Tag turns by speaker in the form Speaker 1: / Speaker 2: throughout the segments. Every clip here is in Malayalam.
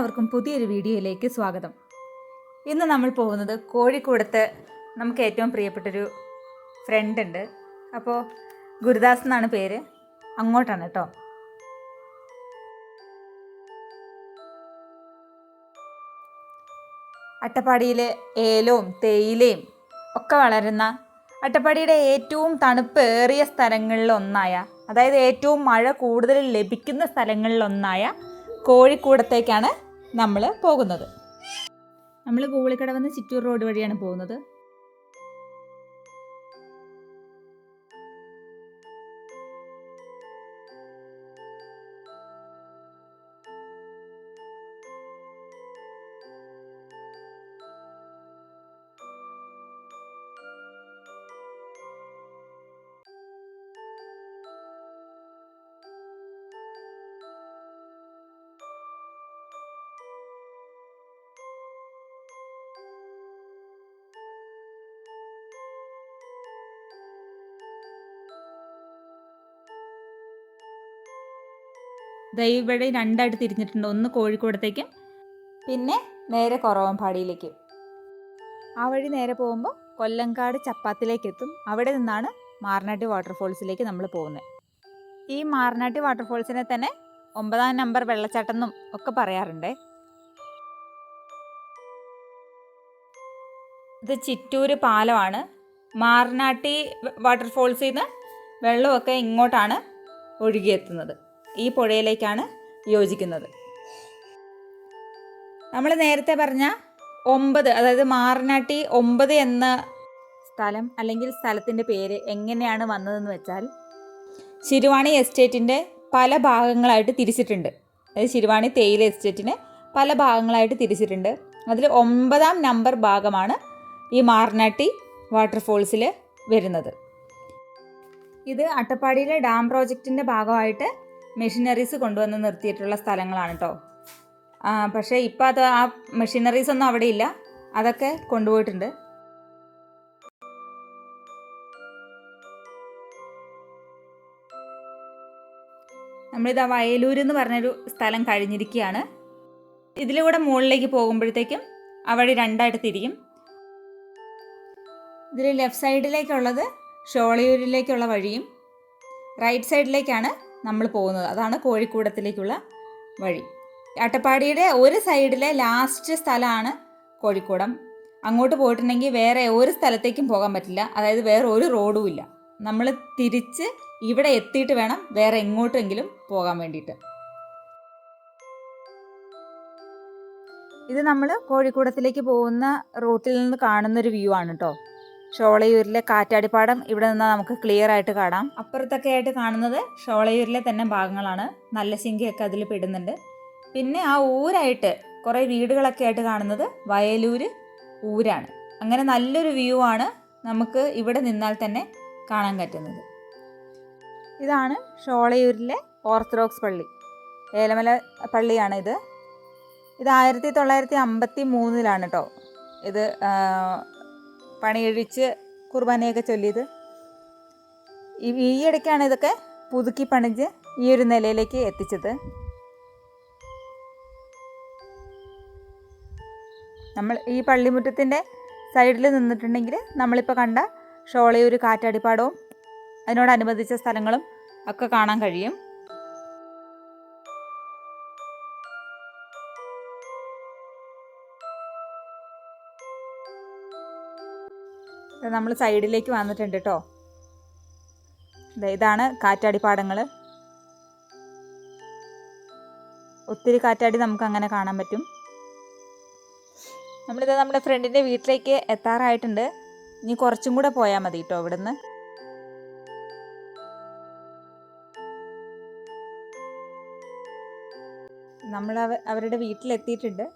Speaker 1: എല്ലാവർക്കും പുതിയൊരു വീഡിയോയിലേക്ക് സ്വാഗതം. ഇന്ന് നമ്മൾ പോകുന്നത് കോഴിക്കോടത്ത് നമുക്ക് ഏറ്റവും പ്രിയപ്പെട്ടൊരു ഫ്രണ്ട് ഉണ്ട്. അപ്പോൾ ഗുരുദാസ് എന്നാണ് പേര്. അങ്ങോട്ടാണ് കേട്ടോ. അട്ടപ്പാടിയിലെ ഏലവും തേയിലയും ഒക്കെ വളരുന്ന അട്ടപ്പാടിയുടെ ഏറ്റവും തണുപ്പേറിയ സ്ഥലങ്ങളിൽ ഒന്നായ അതായത് ഏറ്റവും മഴ കൂടുതൽ ലഭിക്കുന്ന സ്ഥലങ്ങളിലൊന്നായ കോഴിക്കോടത്തേക്കാണ് നമ്മൾ പോകുന്നത്. നമ്മൾ കൂളിക്കടവന്ന് ചിറ്റൂർ റോഡ് വഴിയാണ് പോകുന്നത്. ദൈ ഇവിടെ രണ്ടായിട്ട് തിരിഞ്ഞിട്ടുണ്ട്. ഒന്ന് കോഴിക്കോടത്തേക്കും പിന്നെ നേരെ കുറവമ്പാടിയിലേക്കും. ആ വഴി നേരെ പോകുമ്പോൾ കൊല്ലങ്കാട് ചപ്പാത്തിലേക്ക് എത്തും അവിടെ നിന്നാണ് മാറനാട്ടി വാട്ടർഫോൾസിലേക്ക് നമ്മൾ പോകുന്നത് ഈ മാറനാട്ടി വാട്ടർഫോൾസിനെ തന്നെ ഒമ്പതാം നമ്പർ വെള്ളച്ചാട്ടം എന്നും ഒക്കെ പറയാറുണ്ട്. ഇത് ചിറ്റൂര് പാലമാണ്. മാറനാട്ടി വാട്ടർഫോൾസിൽ നിന്ന് വെള്ളമൊക്കെ ഇങ്ങോട്ടാണ് ഒഴുകിയെത്തുന്നത്. ഈ പുഴയിലേക്കാണ് യോജിക്കുന്നത്. നമ്മൾ നേരത്തെ പറഞ്ഞ ഒമ്പത് അതായത് മാറനാട്ടി ഒമ്പത് എന്ന സ്ഥലം അല്ലെങ്കിൽ സ്ഥലത്തിന്റെ പേര് എങ്ങനെയാണ് വന്നതെന്ന് വെച്ചാൽ ശിരുവാണി എസ്റ്റേറ്റിന്റെ പല ഭാഗങ്ങളായിട്ട് തിരിച്ചിട്ടുണ്ട്. അതായത് ശിരുവാണി തേയില എസ്റ്റേറ്റിനെ പല ഭാഗങ്ങളായിട്ട് തിരിച്ചിട്ടുണ്ട്. അതിൽ ഒമ്പതാം നമ്പർ ഭാഗമാണ് ഈ മാറനാട്ടി വാട്ടർഫോൾസിൽ വരുന്നത്. ഇത് അട്ടപ്പാടിയിലെ ഡാം പ്രോജക്റ്റിന്റെ ഭാഗമായിട്ട് മെഷീനറീസ് കൊണ്ടുവന്ന് നിർത്തിയിട്ടുള്ള സ്ഥലങ്ങളാണ് കേട്ടോ പക്ഷേ ഇപ്പം അത് ആ മെഷീനറീസ് ഒന്നും അവിടെ ഇല്ല. അതൊക്കെ കൊണ്ടുപോയിട്ടുണ്ട്. നമ്മളിത് ആ വയലൂർ എന്ന് പറഞ്ഞൊരു സ്ഥലം കഴിഞ്ഞിരിക്കുകയാണ്. ഇതിലൂടെ മുകളിലേക്ക് പോകുമ്പോഴത്തേക്കും അവിടെ രണ്ടായിട്ട് തിരിയും. ഇതിൽ ലെഫ്റ്റ് സൈഡിലേക്കുള്ളത് ഷോളയൂരിലേക്കുള്ള വഴിയും റൈറ്റ് സൈഡിലേക്കാണ് നമ്മൾ പോകുന്നത്. അതാണ് കോഴിക്കൂടത്തിലേക്കുള്ള വഴി. അട്ടപ്പാടിയുടെ ഒരു സൈഡിലെ ലാസ്റ്റ് സ്ഥലമാണ് കോഴിക്കൂടം. അങ്ങോട്ട് പോയിട്ടുണ്ടെങ്കിൽ വേറെ ഒരു സ്ഥലത്തേക്കും പോകാൻ പറ്റില്ല. അതായത് വേറെ ഒരു റോഡും ഇല്ല. നമ്മൾ തിരിച്ച് ഇവിടെ എത്തിയിട്ട് വേണം വേറെ എങ്ങോട്ടെങ്കിലും പോകാൻ വേണ്ടിയിട്ട്. ഇത് നമ്മൾ കോഴിക്കൂടത്തിലേക്ക് പോകുന്ന റൂട്ടിൽ നിന്ന് കാണുന്നൊരു വ്യൂ ആണ് കേട്ടോ ഷോളയൂരിലെ കാറ്റാടിപ്പാടം ഇവിടെ നിന്ന് നമുക്ക് ക്ലിയർ ആയിട്ട് കാണാം. അപ്പുറത്തൊക്കെ ആയിട്ട് കാണുന്നത് ഷോളയൂരിലെ തന്നെ ഭാഗങ്ങളാണ്. നല്ല ശിങ്കയൊക്കെ അതിൽ പെടുന്നുണ്ട്. പിന്നെ ആ ഊരായിട്ട് കുറേ വീടുകളൊക്കെ ആയിട്ട് കാണുന്നത് വയലൂർ ഊരാണ്. അങ്ങനെ നല്ലൊരു വ്യൂ ആണ് നമുക്ക് ഇവിടെ നിന്നാൽ തന്നെ കാണാൻ പറ്റുന്നത്. ഇതാണ് ഷോളയൂരിലെ ഓർത്തഡോക്സ് പള്ളി. ഏലമല പള്ളിയാണ് ഇത്. ഇത് ആയിരത്തി തൊള്ളായിരത്തി അമ്പത്തി മൂന്നിലാണ് കേട്ടോ ഇത് പണിയഴിച്ച് കുർബാനയൊക്കെ ചൊല്ലിയത്. ഈ ഇതൊക്കെ പുതുക്കി പണിഞ്ഞ് ഈ ഒരു നിലയിലേക്ക് എത്തിച്ചത്. നമ്മൾ ഈ പള്ളിമുറ്റത്തിന്റെ സൈഡിൽ നിന്നിട്ടുണ്ടെങ്കിൽ നമ്മളിപ്പോൾ കണ്ട ഷോളയൂർ കാറ്റാടിപ്പാടവും അതിനോടനുബന്ധിച്ച സ്ഥലങ്ങളും ഒക്കെ കാണാൻ കഴിയും. നമ്മൾ സൈഡിലേക്ക് വന്നിട്ടുണ്ട് കേട്ടോ ഇതാണ് കാറ്റാടിപ്പാടങ്ങൾ ഒത്തിരി കാറ്റാടി നമുക്ക് അങ്ങനെ കാണാൻ പറ്റും. നമ്മളിത് നമ്മുടെ ഫ്രണ്ടിന്റെ വീട്ടിലേക്ക് എത്താറായിട്ടുണ്ട്. ഇനി കുറച്ചും കൂടെ പോയാൽ മതി കേട്ടോ ഇവിടുന്ന്. നമ്മൾ അവരുടെ വീട്ടിലെത്തിയിട്ടുണ്ട്.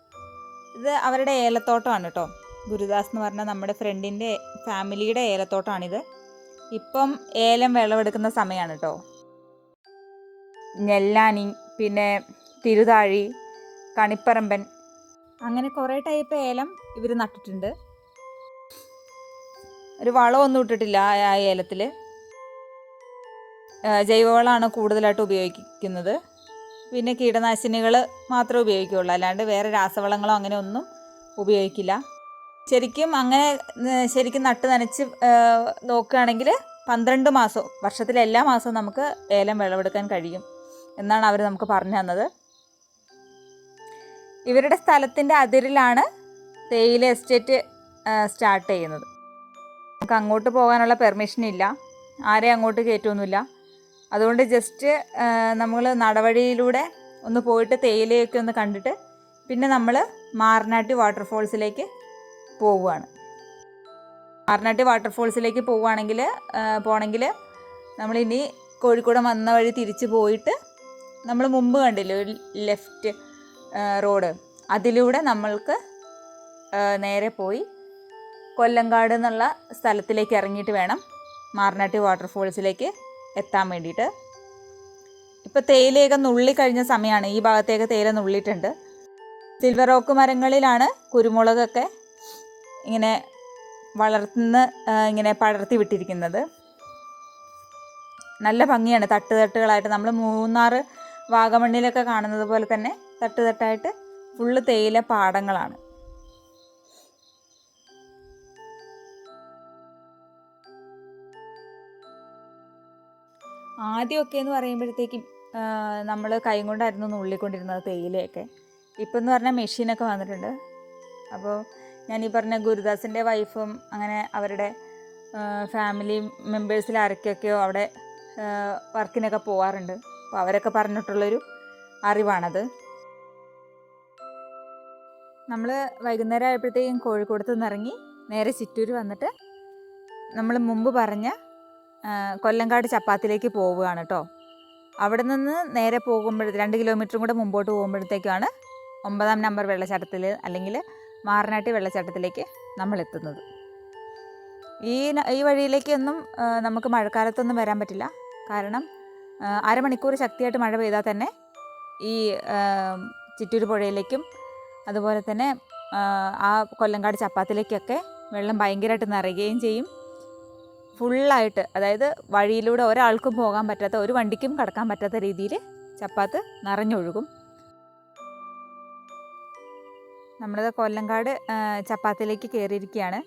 Speaker 1: ഇത് അവരുടെ ഏലത്തോട്ടമാണ് കേട്ടോ ഗുരുദാസ് എന്ന് പറഞ്ഞാൽ നമ്മുടെ ഫ്രണ്ടിന്റെ ഫാമിലിയുടെ ഏലത്തോട്ടമാണിത് ഇപ്പം ഏലം വിളവെടുക്കുന്ന സമയമാണ് കേട്ടോ. ഞെല്ലാനി പിന്നെ തിരുതാഴി കണിപ്പറമ്പൻ അങ്ങനെ കുറേ ടൈപ്പ് ഏലം ഇവർ നട്ടിട്ടുണ്ട്. ഒരു വളമൊന്നും ഇട്ടിട്ടില്ല ആ ഏലത്തിൽ. ജൈവവളമാണ് കൂടുതലായിട്ട് ഉപയോഗിക്കുന്നത്. പിന്നെ കീടനാശിനികൾ മാത്രമേ ഉപയോഗിക്കുകയുള്ളൂ. അല്ലാണ്ട് വേറെ രാസവളങ്ങളോ അങ്ങനെ ഒന്നും ഉപയോഗിക്കില്ല. ശരിക്കും അങ്ങനെ ശരിക്കും നട്ട് നനച്ച് നോക്കുകയാണെങ്കിൽ പന്ത്രണ്ട് മാസവും വർഷത്തിലെ എല്ലാ മാസവും നമുക്ക് ഏലം വിളവെടുക്കാൻ കഴിയും എന്നാണ് അവർ നമുക്ക് പറഞ്ഞു തന്നത്. ഇവരുടെ സ്ഥലത്തിന്റെ അതിരിലാണ് തേയില എസ്റ്റേറ്റ് സ്റ്റാർട്ട് ചെയ്യുന്നത്. നമുക്ക് അങ്ങോട്ട് പോകാനുള്ള പെർമിഷൻ ഇല്ല. ആരെയും അങ്ങോട്ട് കയറ്റൊന്നുമില്ല. അതുകൊണ്ട് ജസ്റ്റ് നമ്മൾ നടവഴിയിലൂടെ ഒന്ന് പോയിട്ട് തേയിലയൊക്കെ ഒന്ന് കണ്ടിട്ട് പിന്നെ നമ്മൾ മാറനാട്ടി വാട്ടർഫോൾസിലേക്ക് പോവുകയാണ്. ആറിനാട്ടി വാട്ടർഫോൾസിലേക്ക് പോവുകയാണെങ്കിൽ പോകണമെങ്കിൽ നമ്മളിനി കോഴിക്കോട് വന്ന വഴി തിരിച്ച് പോയിട്ട് നമ്മൾ മുമ്പ് കണ്ടില്ലേ ഒരു ലെഫ്റ്റ് റോഡ്. അതിലൂടെ നമ്മൾക്ക് നേരെ പോയി കൊല്ലങ്കാട് എന്നുള്ള സ്ഥലത്തിലേക്ക് ഇറങ്ങിയിട്ട് വേണം മാറനാട്ടി വാട്ടർഫോൾസിലേക്ക് എത്താൻ വേണ്ടിയിട്ട്. ഇപ്പോൾ തേയിലയൊക്കെ നുള്ളി കഴിഞ്ഞ സമയമാണ് ഈ ഭാഗത്തേക്ക് തേയില നുള്ളിയിട്ടുണ്ട്. സിൽവർ റോക്ക് മരങ്ങളിലാണ് കുരുമുളകൊക്കെ ഇങ്ങനെ വളർത്തുന്ന ഇങ്ങനെ പടർത്തി വിട്ടിരിക്കുന്നത്. നല്ല ഭംഗിയാണ് തട്ട് തട്ടുകളായിട്ട് നമ്മൾ മൂന്നാർ വാഗമണ്ണിലൊക്കെ കാണുന്നത് പോലെ തന്നെ തട്ട് തട്ടായിട്ട് ഫുള്ള് തേയില പാടങ്ങളാണ്. ആദ്യമൊക്കെ എന്ന് പറയുമ്പോഴത്തേക്കും നമ്മൾ കൈ കൊണ്ടായിരുന്നു നുള്ളിക്കൊണ്ടിരുന്നത് തേയിലയൊക്കെ. ഇപ്പം എന്ന് പറഞ്ഞാൽ മെഷീനൊക്കെ വന്നിട്ടുണ്ട്. അപ്പോൾ ഞാൻ ഈ പറഞ്ഞ ഗുരുദാസിന്റെ വൈഫും അങ്ങനെ അവരുടെ ഫാമിലി മെമ്പേഴ്സിൽ ആരൊക്കെയൊക്കെയോ അവിടെ വർക്കിനൊക്കെ പോവാറുണ്ട്. അപ്പോൾ അവരൊക്കെ പറഞ്ഞിട്ടുള്ളൊരു അറിവാണത്. നമ്മൾ വൈകുന്നേരം ആയപ്പോഴത്തേക്കും കോഴിക്കോടത്ത് നിന്ന് ഇറങ്ങി നേരെ ചിറ്റൂർ വന്നിട്ട് നമ്മൾ മുമ്പ് പറഞ്ഞ കൊല്ലങ്കാട് ചപ്പാത്തിലേക്ക് പോവുകയാണ് കേട്ടോ അവിടെ നിന്ന് നേരെ പോകുമ്പോഴത്തേക്ക് രണ്ട് കിലോമീറ്ററും കൂടെ മുമ്പോട്ട് പോകുമ്പോഴത്തേക്കാണ് ഒമ്പതാം നമ്പർ വെള്ളച്ചാട്ടത്തിൽ അല്ലെങ്കിൽ മാറനാട്ടി വെള്ളച്ചാട്ടത്തിലേക്ക് നമ്മൾ എത്തുന്നത് ഈ ഈ വഴിയിലേക്കൊന്നും നമുക്ക് മഴക്കാലത്തൊന്നും വരാൻ പറ്റില്ല. കാരണം അരമണിക്കൂർ ശക്തിയായിട്ട് മഴ പെയ്താൽ തന്നെ ഈ ചിറ്റൂർ പുഴയിലേക്കും അതുപോലെ തന്നെ ആ കൊല്ലങ്കാട് ചപ്പാത്തിലേക്കൊക്കെ വെള്ളം ഭയങ്കരമായിട്ട് നിറയുകയും ചെയ്യും. ഫുള്ളായിട്ട് അതായത് വഴിയിലൂടെ ഒരാൾക്കും പോകാൻ പറ്റാത്ത ഒരു വണ്ടിക്കും കടക്കാൻ പറ്റാത്ത രീതിയിൽ ചപ്പാത്ത് നിറഞ്ഞൊഴുകും. നമ്മളത് കൊല്ലങ്കാട് ചപ്പാത്തിലേക്ക് കയറിയിരിക്കുകയാണ്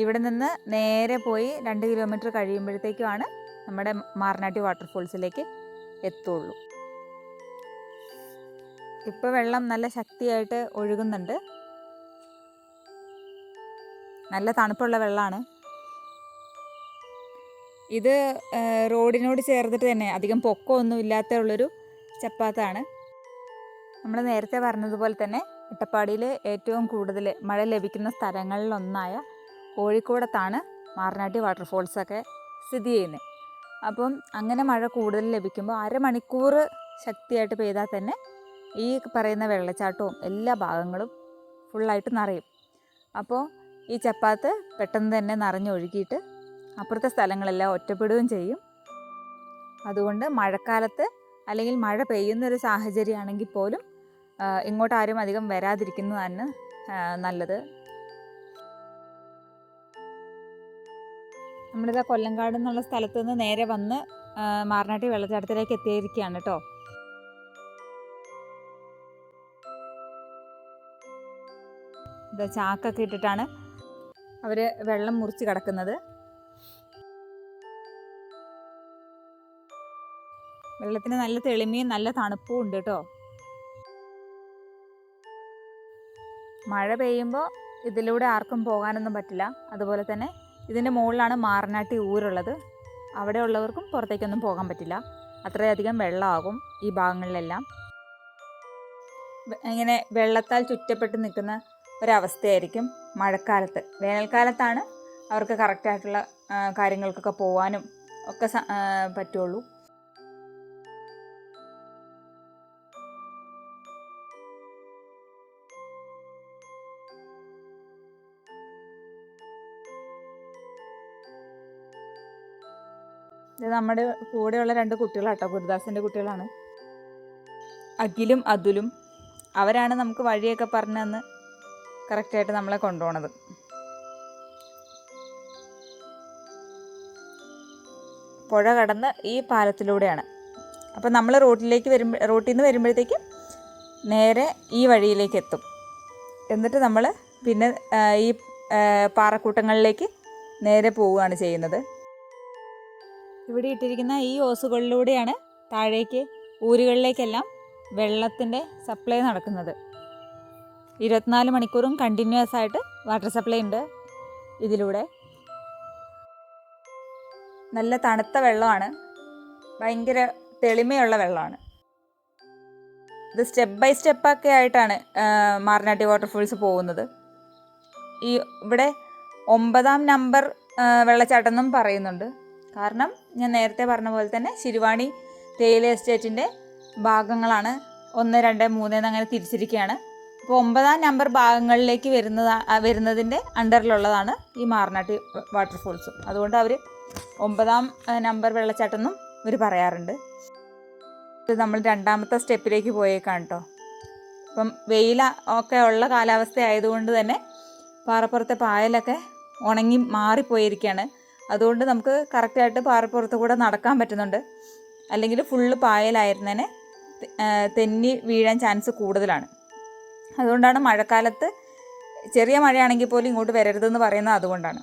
Speaker 1: ഇവിടെ നിന്ന് നേരെ പോയി രണ്ട് കിലോമീറ്റർ കഴിയുമ്പോഴത്തേക്കുമാണ് നമ്മുടെ മാറനാട്ടി വാട്ടർഫോൾസിലേക്ക് എത്തുള്ളൂ. ഇപ്പോൾ വെള്ളം നല്ല ശക്തിയായിട്ട് ഒഴുകുന്നുണ്ട്. നല്ല തണുപ്പുള്ള വെള്ളമാണ് ഇത് റോഡിനോട് ചേർന്നിട്ട് തന്നെ അധികം പൊക്കമൊന്നും ഇല്ലാത്ത ഉള്ളൊരു ചപ്പാത്താണ്. നമ്മൾ നേരത്തെ പറഞ്ഞതുപോലെ തന്നെ അട്ടപ്പാടിയിൽ ഏറ്റവും കൂടുതൽ മഴ ലഭിക്കുന്ന സ്ഥലങ്ങളിലൊന്നായ കോഴിക്കോടത്താണ് മാറനാട്ടി വാട്ടർഫോൾസൊക്കെ സ്ഥിതി ചെയ്യുന്നത്. അപ്പം അങ്ങനെ മഴ കൂടുതൽ ലഭിക്കുമ്പോൾ അരമണിക്കൂർ ശക്തിയായിട്ട് പെയ്താൽ തന്നെ ഈ പറയുന്ന വെള്ളച്ചാട്ടവും എല്ലാ ഭാഗങ്ങളും ഫുള്ളായിട്ട് നിറയും. അപ്പോൾ ഈ ചപ്പാത്ത് പെട്ടെന്ന് തന്നെ നിറഞ്ഞൊഴുകിയിട്ട് അപ്പുറത്തെ സ്ഥലങ്ങളെല്ലാം ഒറ്റപ്പെടുകയും ചെയ്യും. അതുകൊണ്ട് മഴക്കാലത്ത് അല്ലെങ്കിൽ മഴ പെയ്യുന്നൊരു സാഹചര്യമാണെങ്കിൽ പോലും ഇങ്ങോട്ട് ആരും അധികം വരാതിരിക്കുന്നതാണ് നല്ലത്. നമ്മളിതാ കൊല്ലങ്കാട് എന്നുള്ള സ്ഥലത്ത് നിന്ന് നേരെ വന്ന് മാറനാട്ടി വെള്ളച്ചാട്ടത്തിലേക്ക് എത്തിയിരിക്കുകയാണ് കേട്ടോ. ഇത് ചാക്കൊക്കെ ഇട്ടിട്ടാണ് അവർ വെള്ളം മുറിച്ച് കിടക്കുന്നത്. വെള്ളത്തിന് നല്ല തെളിമയും നല്ല തണുപ്പും ഉണ്ട് കേട്ടോ. മഴ പെയ്യുമ്പോൾ ഇതിലൂടെ ആർക്കും പോകാനൊന്നും പറ്റില്ല. അതുപോലെ തന്നെ ഇതിന്റെ മുകളിലാണ് മാറനാട്ടി ഊരുള്ളത്. അവിടെ ഉള്ളവർക്കും പുറത്തേക്കൊന്നും പോകാൻ പറ്റില്ല. അത്രയധികം വെള്ളമാകും ഈ ഭാഗങ്ങളിലെല്ലാം. ഇങ്ങനെ വെള്ളത്താൽ ചുറ്റപ്പെട്ട് നിൽക്കുന്ന ഒരവസ്ഥയായിരിക്കും മഴക്കാലത്ത്. വേനൽക്കാലത്താണ് അവർക്ക് കറക്റ്റായിട്ടുള്ള കാര്യങ്ങൾക്കൊക്കെ പോകാനും ഒക്കെ പറ്റുള്ളൂ. ഇത് നമ്മുടെ കൂടെയുള്ള രണ്ട് കുട്ടികളാട്ടോ ഗുരുദാസിന്റെ കുട്ടികളാണ്. അഖിലും അതുലും. അവരാണ് നമുക്ക് വഴിയൊക്കെ പറഞ്ഞു തന്ന് കറക്റ്റായിട്ട് നമ്മളെ കൊണ്ടുപോണത്. പുഴ കടന്ന് ഈ പാലത്തിലൂടെയാണ്. അപ്പോൾ നമ്മൾ റോട്ടിലേക്ക് വരുമ്പോൾ റോട്ടിൽ നിന്ന് വരുമ്പോഴത്തേക്കും നേരെ ഈ വഴിയിലേക്ക് എത്തും. എന്നിട്ട് നമ്മൾ പിന്നെ ഈ പാറക്കൂട്ടങ്ങളിലേക്ക് നേരെ പോവുകയാണ് ചെയ്യുന്നത്. ഇവിടെ ഇട്ടിരിക്കുന്ന ഈ ഓസുകളിലൂടെയാണ് താഴേക്ക് ഊരുകളിലേക്കെല്ലാം വെള്ളത്തിന്റെ സപ്ലൈ നടക്കുന്നത്. ഇരുപത്തിനാല് മണിക്കൂറും കണ്ടിന്യൂസ് ആയിട്ട് വാട്ടർ സപ്ലൈ ഉണ്ട് ഇതിലൂടെ. നല്ല തണുത്ത വെള്ളമാണ്. ഭയങ്കര തെളിമയുള്ള വെള്ളമാണ്. ഇത് സ്റ്റെപ്പ് ബൈ സ്റ്റെപ്പൊക്കെ ആയിട്ടാണ് ആ, മാറനാട്ടി വാട്ടർഫോൾസ് പോകുന്നത്. ഈ ഇവിടെ ഒമ്പതാം നമ്പർ വെള്ളച്ചാട്ടം എന്നും പറയുന്നുണ്ട്. കാരണം ഞാൻ നേരത്തെ പറഞ്ഞ പോലെ തന്നെ ശിരുവാണി തേയില എസ്റ്റേറ്റിന്റെ ഭാഗങ്ങളാണ് ഒന്ന് രണ്ട് മൂന്ന് എന്നങ്ങനെ തിരിച്ചിരിക്കുകയാണ്. അപ്പോൾ ഒമ്പതാം നമ്പർ ഭാഗങ്ങളിലേക്ക് വരുന്നത് വരുന്നതിന്റെ അണ്ടറിലുള്ളതാണ് ഈ മാറനാട്ടി വാട്ടർഫോൾസും അതുകൊണ്ട് അവർ ഒമ്പതാം നമ്പർ വെള്ളച്ചാട്ടം എന്നും ഇവർ പറയാറുണ്ട്. ഇത് നമ്മൾ രണ്ടാമത്തെ സ്റ്റെപ്പിലേക്ക് പോയേക്കാണ് കേട്ടോ ഇപ്പം വെയിൽ ഒക്കെ ഉള്ള കാലാവസ്ഥ ആയതുകൊണ്ട് തന്നെ പാറപ്പുറത്തെ പായലൊക്കെ ഉണങ്ങി മാറിപ്പോയിരിക്കുകയാണ്. അതുകൊണ്ട് നമുക്ക് കറക്റ്റായിട്ട് പാറപ്പുറത്ത് കൂടെ നടക്കാൻ പറ്റുന്നുണ്ട്. അല്ലെങ്കിൽ ഫുള്ള് പായലായിരുന്നേനെ തെന്നി വീഴാൻ ചാൻസ് കൂടുതലാണ്. അതുകൊണ്ടാണ് മഴക്കാലത്ത് ചെറിയ മഴയാണെങ്കിൽ പോലും ഇങ്ങോട്ട് വരരുതെന്ന് പറയുന്നത് അതുകൊണ്ടാണ്.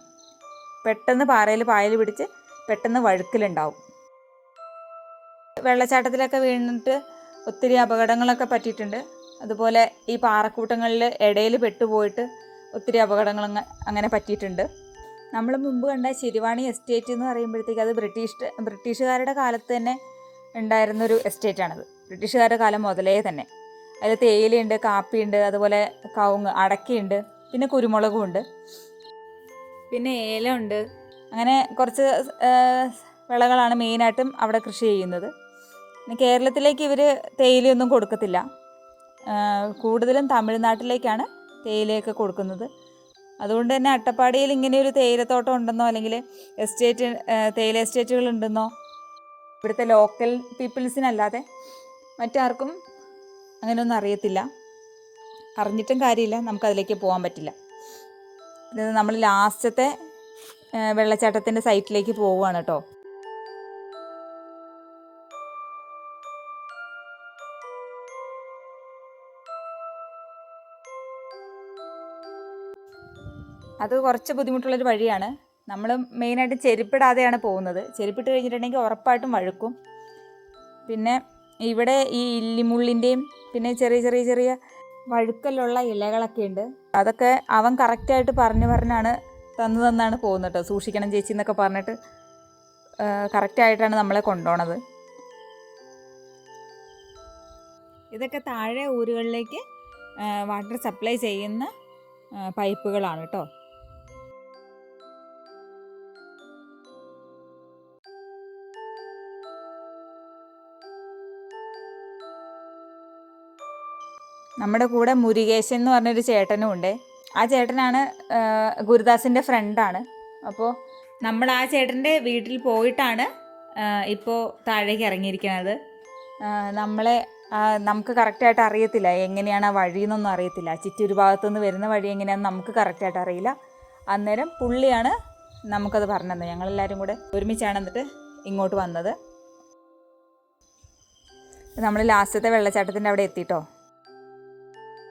Speaker 1: പെട്ടെന്ന് പാറയിൽ പായൽ പിടിച്ച് പെട്ടെന്ന് വഴുക്കലുണ്ടാവും. വെള്ളച്ചാട്ടത്തിലൊക്കെ വീണിട്ട് ഒത്തിരി അപകടങ്ങളൊക്കെ പറ്റിയിട്ടുണ്ട്. അതുപോലെ ഈ പാറക്കൂട്ടങ്ങളിൽ ഇടയിൽ പെട്ടുപോയിട്ട് ഒത്തിരി അപകടങ്ങൾ അങ്ങ- അങ്ങനെ പറ്റിയിട്ടുണ്ട്. നമ്മൾ മുമ്പ് കണ്ട ശിരിവാണി എസ്റ്റേറ്റ് എന്ന് പറയുമ്പോഴത്തേക്ക് അത് ബ്രിട്ടീഷ് ബ്രിട്ടീഷുകാരുടെ കാലത്ത് തന്നെ ഉണ്ടായിരുന്നൊരു എസ്റ്റേറ്റാണത് ബ്രിട്ടീഷുകാരുടെ കാലം മുതലേ തന്നെ. അതിൽ തേയിലയുണ്ട് കാപ്പിയുണ്ട് അതുപോലെ കവുങ്ങ് അടക്കയുണ്ട് പിന്നെ കുരുമുളകും ഉണ്ട്. പിന്നെ ഏലമുണ്ട്. അങ്ങനെ കുറച്ച് വിളകളാണ് മെയിനായിട്ടും അവിടെ കൃഷി ചെയ്യുന്നത്. കേരളത്തിലേക്ക് ഇവർ തേയിലയൊന്നും കൊടുക്കത്തില്ല. കൂടുതലും തമിഴ്നാട്ടിലേക്കാണ് തേയിലയൊക്കെ കൊടുക്കുന്നത്. അതുകൊണ്ട് തന്നെ അട്ടപ്പാടിയിൽ ഇങ്ങനെ ഒരു തേയിലത്തോട്ടം ഉണ്ടെന്നോ അല്ലെങ്കിൽ എസ്റ്റേറ്റ് തേയില എസ്റ്റേറ്റുകൾ ഉണ്ടെന്നോ? ഇവിടുത്തെ ലോക്കൽ പീപ്പിൾസിനല്ലാതെ മറ്റാർക്കും അങ്ങനെയൊന്നും അറിയത്തില്ല. അറിഞ്ഞിട്ടും കാര്യമില്ല. നമുക്കതിലേക്ക് പോകാൻ പറ്റില്ല. ഇത് നമ്മൾ ലാസ്റ്റത്തെ വെള്ളച്ചാട്ടത്തിന്റെ സൈറ്റിലേക്ക് പോവുകയാണ് കേട്ടോ. അത് കുറച്ച് ബുദ്ധിമുട്ടുള്ളൊരു വഴിയാണ്. നമ്മൾ മെയിനായിട്ട് ചെരുപ്പിടാതെയാണ് പോകുന്നത്. ചെരുപ്പിട്ട് കഴിഞ്ഞിട്ടുണ്ടെങ്കിൽ ഉറപ്പായിട്ടും വഴുക്കും. പിന്നെ ഇവിടെ ഈ ഇല്ലിമുള്ളിന്റെയും പിന്നെ ചെറിയ ചെറിയ ചെറിയ വഴുക്കലുള്ള ഇലകളൊക്കെ ഉണ്ട്. അതൊക്കെ അവൻ കറക്റ്റായിട്ട് പറഞ്ഞു പറഞ്ഞാണ് തന്നു തന്നാണ് പോകുന്നത് കേട്ടോ സൂക്ഷിക്കണം ചേച്ചി എന്നൊക്കെ പറഞ്ഞിട്ട് കറക്റ്റായിട്ടാണ് നമ്മളെ കൊണ്ടുപോണത്. ഇതൊക്കെ താഴെ ഊരുകളിലേക്ക് വാട്ടർ സപ്ലൈ ചെയ്യുന്ന പൈപ്പുകളാണ് കേട്ടോ നമ്മുടെ കൂടെ മുരുകേശൻ എന്ന് പറഞ്ഞൊരു ചേട്ടനും ഉണ്ട്. ആ ചേട്ടനാണ് ഗുരുദാസിന്റെ ഫ്രണ്ടാണ് അപ്പോൾ നമ്മൾ ആ ചേട്ടന്റെ വീട്ടിൽ പോയിട്ടാണ് ഇപ്പോൾ താഴേക്ക് ഇറങ്ങിയിരിക്കുന്നത്. നമ്മളെ നമുക്ക് കറക്റ്റായിട്ട് അറിയത്തില്ല. എങ്ങനെയാണ് ആ വഴിയെന്നൊന്നും അറിയത്തില്ല. ചിറ്റൂർ ഭാഗത്തുനിന്ന് വരുന്ന വഴി എങ്ങനെയാണെന്ന് നമുക്ക് കറക്റ്റായിട്ട് അറിയില്ല. അന്നേരം പുള്ളിയാണ് നമുക്കത് പറഞ്ഞു തന്നത് ഞങ്ങളെല്ലാവരും കൂടെ ഒരുമിച്ചാണ് എന്നിട്ട് ഇങ്ങോട്ട് വന്നത്. നമ്മൾ ലാസ്റ്റത്തെ വെള്ളച്ചാട്ടത്തിന്റെ അവിടെ എത്തിട്ടോ?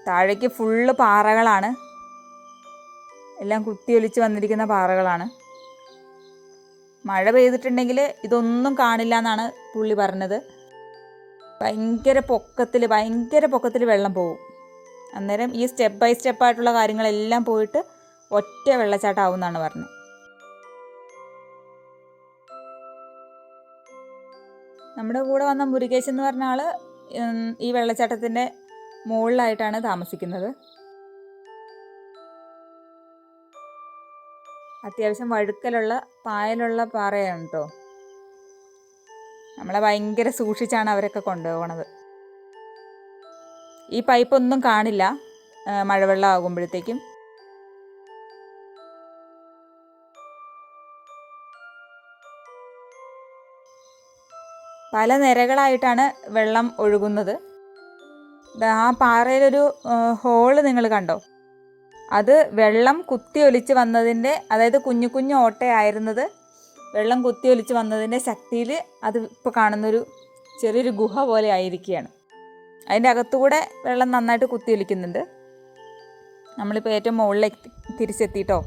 Speaker 1: താഴേക്ക് ഫുള്ള് പാറകളാണ്. എല്ലാം കുത്തിയൊലിച്ച് വന്നിരിക്കുന്ന പാറകളാണ്. മഴ പെയ്തിട്ടുണ്ടെങ്കിൽ ഇതൊന്നും കാണില്ല എന്നാണ് പുള്ളി പറഞ്ഞത്. ഭയങ്കര പൊക്കത്തിൽ ഭയങ്കര പൊക്കത്തിൽ വെള്ളം പോകും അന്നേരം ഈ സ്റ്റെപ്പ് ബൈ സ്റ്റെപ്പായിട്ടുള്ള കാര്യങ്ങളെല്ലാം പോയിട്ട് ഒറ്റ വെള്ളച്ചാട്ടം എന്നാണ് പറഞ്ഞത്. നമ്മുടെ കൂടെ വന്ന മുരുകേശ് എന്ന് പറഞ്ഞ ആൾ ഈ വെള്ളച്ചാട്ടത്തിന്റെ മുകളിലായിട്ടാണ് താമസിക്കുന്നത്. അത്യാവശ്യം വഴുക്കലുള്ള പായലുള്ള പാറയാണ് കേട്ടോ നമ്മളെ ഭയങ്കര സൂക്ഷിച്ചാണ് അവരൊക്കെ കൊണ്ടുപോകണത് ഈ പൈപ്പ് ഒന്നും കാണില്ല മഴവെള്ളം ആകുമ്പോഴത്തേക്കും. പല നിരകളായിട്ടാണ് വെള്ളം ഒഴുകുന്നത്. ആ പാറയിലൊരു ഹോൾ നിങ്ങൾ കണ്ടോ? അത് വെള്ളം കുത്തി ഒലിച്ച് വന്നതിന്റെ അതായത് കുഞ്ഞു കുഞ്ഞു ഓട്ടയായിരുന്നത് വെള്ളം കുത്തി ഒലിച്ച് വന്നതിന്റെ ശക്തിയിൽ അത് ഇപ്പോൾ കാണുന്നൊരു ചെറിയൊരു ഗുഹ പോലെ ആയിരിക്കുകയാണ്. അതിന്റെ അകത്തുകൂടെ വെള്ളം നന്നായിട്ട് കുത്തി ഒലിക്കുന്നുണ്ട് നമ്മളിപ്പോൾ ഏറ്റവും മുകളിലേക്ക് തിരിച്ചെത്തിയിട്ടോ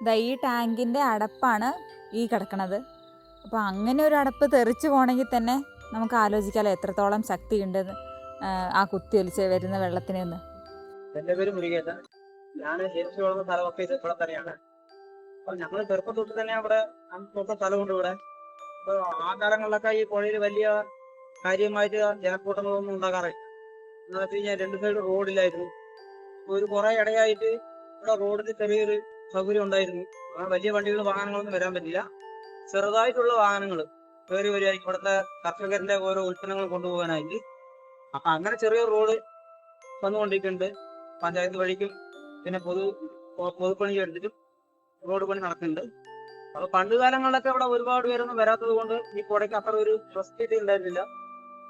Speaker 1: ഇതാ ഈ ടാങ്കിന്റെ അടപ്പാണ് ഈ കിടക്കണത്. അപ്പോൾ അങ്ങനെ ഒരു അടപ്പ് തെറിച്ച് പോകണമെങ്കിൽ തന്നെ നമുക്ക് ആലോചിക്കാമല്ലോ എത്രത്തോളം ശക്തി ഉണ്ടെന്ന് ആ, കുത്തി ഒലിച്ച് വരുന്ന വെള്ളത്തിനെ ഒന്ന്.
Speaker 2: എന്റെ പേര് മുരുകേട്ടൻ. ഞാൻ ജനിച്ചു വളർന്ന സ്ഥലമൊക്കെ ഇവിടെ തന്നെയാണ്. അപ്പൊ ഞങ്ങൾ ചെറുപ്പം തൊട്ട് തന്നെ അവിടെ തൊട്ട സ്ഥലമുണ്ട് ഇവിടെ. അപ്പൊ ആ കാലങ്ങളിലൊക്കെ ഈ പുഴയിൽ വലിയ കാര്യമായിട്ട് ജനക്കൂട്ടങ്ങളൊന്നും ഉണ്ടാകാറില്ല. എന്ന് വെച്ച് കഴിഞ്ഞാൽ രണ്ട് സൈഡ് റോഡിലായിരുന്നു ഒരു കുറെ ഇടയായിട്ട് ഇവിടെ റോഡിന് ചെറിയൊരു സൗകര്യം ഉണ്ടായിരുന്നു. വലിയ വണ്ടികൾ വാഹനങ്ങളൊന്നും വരാൻ പറ്റില്ല. ചെറുതായിട്ടുള്ള വാഹനങ്ങൾ കയറി വരുമായിരിക്കും ഇവിടുത്തെ കർഷകരുടെ ഓരോ ഉൽപ്പന്നങ്ങൾ കൊണ്ടുപോകാനായിട്ട് അപ്പൊ അങ്ങനെ ചെറിയ റോഡ് വന്നുകൊണ്ടിരിക്കുന്നുണ്ട്. പഞ്ചായത്ത് വഴിക്കും പിന്നെ പൊതു പൊതുപ്പണി എടുത്തിട്ടും റോഡ് പണി നടക്കുന്നുണ്ട്. അപ്പൊ പണ്ട് കാലങ്ങളിലൊക്കെ ഇവിടെ ഒരുപാട് പേരൊന്നും വരാത്തത് കൊണ്ട് ഈ പുഴയ്ക്ക് അത്ര ഒരു പ്രസിദ്ധി ഉണ്ടായിരുന്നില്ല.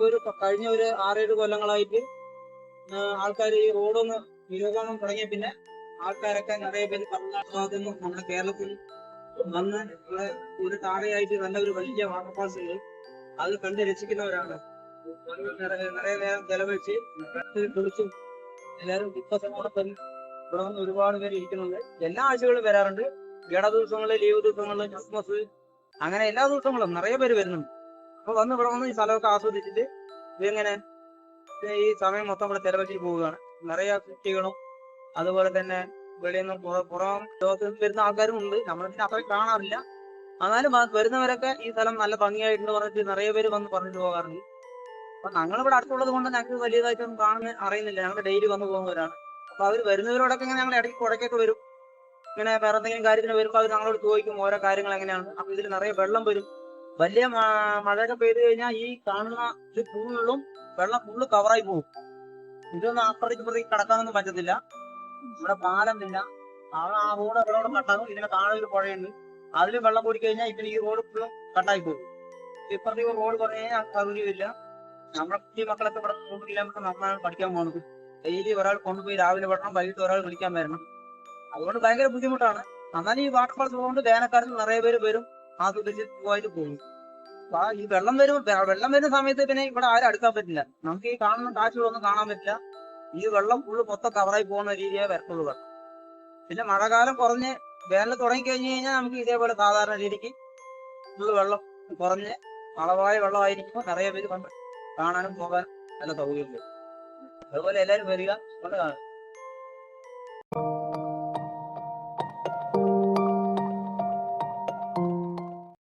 Speaker 2: ഒരു കഴിഞ്ഞ ഒരു ആറേഴ് കൊല്ലങ്ങളായിട്ട് ആൾക്കാർ ഈ റോഡൊന്ന് നിരോധനം തുടങ്ങിയ പിന്നെ ആൾക്കാരൊക്കെ നിറയെ പേര് തമിഴ്നാട് ഭാഗത്തു നിന്നും നമ്മുടെ കേരളത്തിൽ വന്ന് ഇവിടെ ഒരു താഴെയായിട്ട് നല്ല ഒരു വലിയ വാട്ടർഫാൾസ് ഉണ്ട്. അത് കണ്ട് രസിക്കുന്നവരാണ് നിറയെ നേരം ചെലവഴിച്ച് കുളിച്ചും എല്ലാവരും ദിവസങ്ങളോടൊപ്പം ഇവിടെ വന്ന് ഒരുപാട് പേര് ഇരിക്കുന്നുണ്ട്. എല്ലാ ആഴ്ചകളും വരാറുണ്ട്. ഇട ദിവസങ്ങളിൽ ലീവ് ദിവസങ്ങളിൽ ക്രിസ്മസ് അങ്ങനെ എല്ലാ ദിവസങ്ങളും നിറയെ പേര് വരുന്നുണ്ട്. അപ്പൊ വന്ന് ഇവിടെ വന്ന് ഈ സ്ഥലമൊക്കെ ആസ്വദിച്ചിട്ട് ഇതെങ്ങനെ ഈ സമയം മൊത്തം ഇവിടെ ചെലവഴിച്ച് പോവുകയാണ്. നിറയെ കുട്ടികളും അതുപോലെ തന്നെ വെളിയിൽ നിന്ന് പുറ- ലോകത്ത് വരുന്ന ആൾക്കാരും ഉണ്ട്. നമ്മൾ പിന്നെ അത്ര കാണാറില്ല. എന്നാലും വരുന്നവരൊക്കെ ഈ സ്ഥലം നല്ല ഭംഗിയായിട്ടുണ്ട് പറഞ്ഞിട്ട് നിറയെ പേര് വന്ന് പറഞ്ഞിട്ട് പോകാറുണ്ട്. അപ്പൊ ഞങ്ങൾ ഇവിടെ അടുത്തുള്ളത് കൊണ്ട് ഞങ്ങൾക്ക് വലിയതായിട്ടൊന്നും കാണുന്ന അറിയുന്നില്ല. ഞങ്ങൾ ഡെയിലി വന്നു പോകുന്നവരാണ് അപ്പൊ അവർ വരുന്നവരോടൊക്കെ ഇങ്ങനെ ഞങ്ങൾ ഇടയ്ക്ക് കുഴക്കൊക്കെ വരും. ഇങ്ങനെ വേറെ എന്തെങ്കിലും കാര്യത്തിന് വരുമ്പോൾ അവർ ഞങ്ങളോട് ചോദിക്കും ഓരോ കാര്യങ്ങൾ എങ്ങനെയാണ്. അപ്പൊ ഇതിൽ നിറയെ വെള്ളം വരും. വലിയ മഴയൊക്കെ പെയ്തു കഴിഞ്ഞാൽ ഈ കാണുന്ന ഇത് ഫുള്ളും വെള്ളം ഫുള്ള് കവറായി പോകും. ഇതൊന്നും അപ്പുറത്തേക്ക് ഇപ്പുറത്തേക്ക് കടക്കാനൊന്നും പറ്റത്തില്ല. ഇവിടെ പാലം ഇല്ല ആ റോഡ് എവിടെ കട്ടാകും. ഇതിന്റെ താഴെ ഒരു പുഴയുണ്ട്. അതിൽ വെള്ളം കൂടി കഴിഞ്ഞാൽ ഇപ്പം ഈ റോഡ് ഫുള്ളും കട്ടായി പോകും. ഇപ്പുറത്തേക്ക് റോഡ് കുറഞ്ഞു സൗകര്യമില്ല നമ്മുടെ കുട്ടി മക്കളൊക്കെ ഇവിടെ മൂന്ന് കിലോമീറ്റർ നമ്മളാണ് പഠിക്കാൻ പോകുന്നത്. ഡെയിലി ഒരാൾ കൊണ്ടുപോയി രാവിലെ പഠനം വൈകിട്ട് ഒരാൾ വിളിക്കാൻ വരണം. അതുകൊണ്ട് ഭയങ്കര ബുദ്ധിമുട്ടാണ്. എന്നാൽ ഈ വാട്ടർ വാട്ടർഫാൾസ് കൊണ്ട് വേനൽക്കാലത്ത് നിറയെ പേര് വരും. ആസ്വദിച്ച് പോയിട്ട് പോകും. ഈ വെള്ളം വരും വെള്ളം വരുന്ന സമയത്ത് പിന്നെ ഇവിടെ ആരും അടുക്കാൻ പറ്റില്ല. നമുക്ക് ഈ കാണുന്ന കാഴ്ചകളൊന്നും കാണാൻ പറ്റില്ല. ഈ വെള്ളം ഫുള്ള് മൊത്തം കവറായി പോകുന്ന രീതിയെ വരത്തുള്ളൂ വെള്ളം. പിന്നെ മഴക്കാലം കുറഞ്ഞ് വേനൽ തുടങ്ങി കഴിഞ്ഞു കഴിഞ്ഞാൽ നമുക്ക് ഇതേപോലെ സാധാരണ രീതിക്ക് ഫുള്ള് വെള്ളം കുറഞ്ഞ് അളവായ വെള്ളമായിരിക്കുമ്പോൾ നിറയെ പേര് വന്ന് കാണാനും പോകാനും നല്ല സൗകര്യമുണ്ട്. അതുപോലെ എല്ലാവരും വരിക കാണും